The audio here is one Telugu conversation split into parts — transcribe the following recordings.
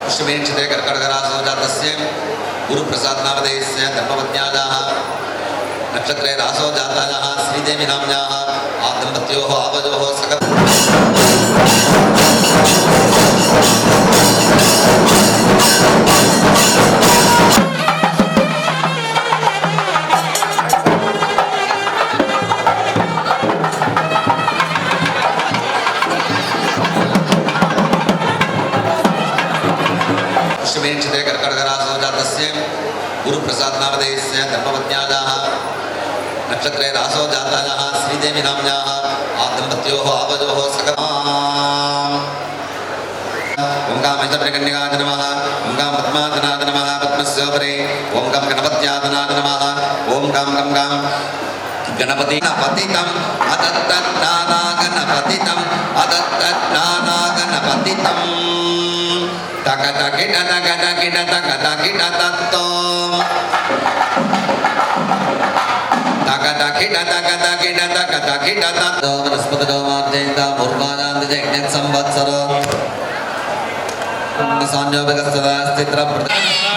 पुष्पमेक्षते कर्कटकरासोजातस्य गुरुप्रसादनामधेयस्य धर्मपत्न्यायाः नक्षत्रे रासोजातायाः श्रीदेवी नाम्न्याः आदम्पत्योः आवयोः सकल विंशते कर्कटकरासोजातस्य गुरुप्रसादनामधेयस्य धर्मपत्न्यायाः नक्षत्रे रासोजातायाः श्रीदेवी नाम्न्याः आदम्पत्योः आवयोः सकमा ओंकां महेन्द्रकन्यकाय नमः ओंकां पद्मादनाय नमः पद्मस्य उपरि ओंकां गणपत्यादनाय नमः ओंकां गं गां Ganpati पतितम् अदत्तज्ञाना गणपतितम् अदत्तज्ञाना katakin atak katakin atak katakin atak tom tak katakin atak katakin atak katakin atak tom respect doma cinta purbanan dijeknya sambat sarot Sanjaya Bhagavad Sita Citra Pradhan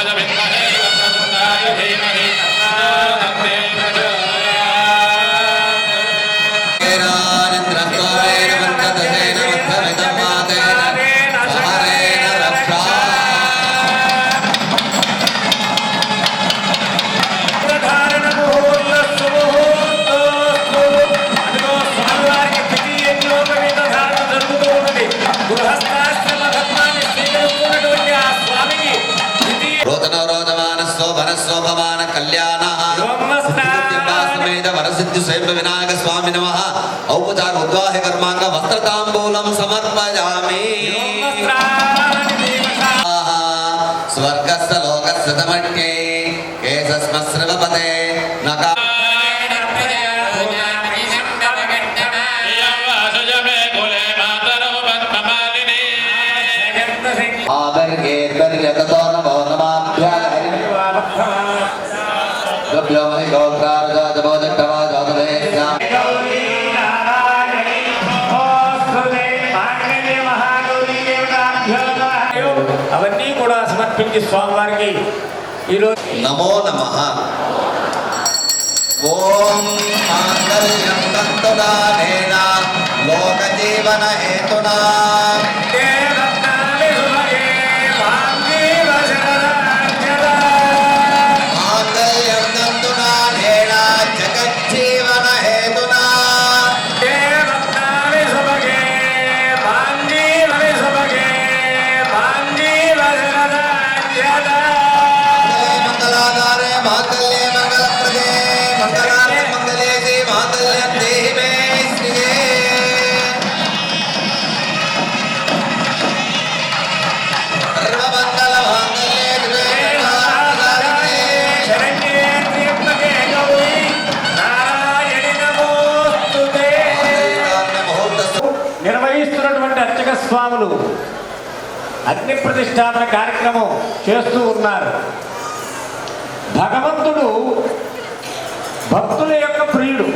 వరస్వభవాన కళ్యాణ వరసిద్ధి స్వయం వినాయక స్వామి నమ ఔపచార ఉద్వాహ కర్మాంగ వస్త్రతాంబూలం సమర్పయామి స్వర్గస్థ లోకస్థ పరిగతతో సమర్పించి స్వామివారికి ఈరోజు నమో నమ. ఓం మాంగళ్యం తంతునానేన లోక జీవన హేతునా. అర్చక స్వాములు అగ్ని ప్రతిష్టాపన కార్యక్రమం చేస్తూ ఉన్నారు. భగవంతుడు భక్తుల యొక్క ప్రియుడు.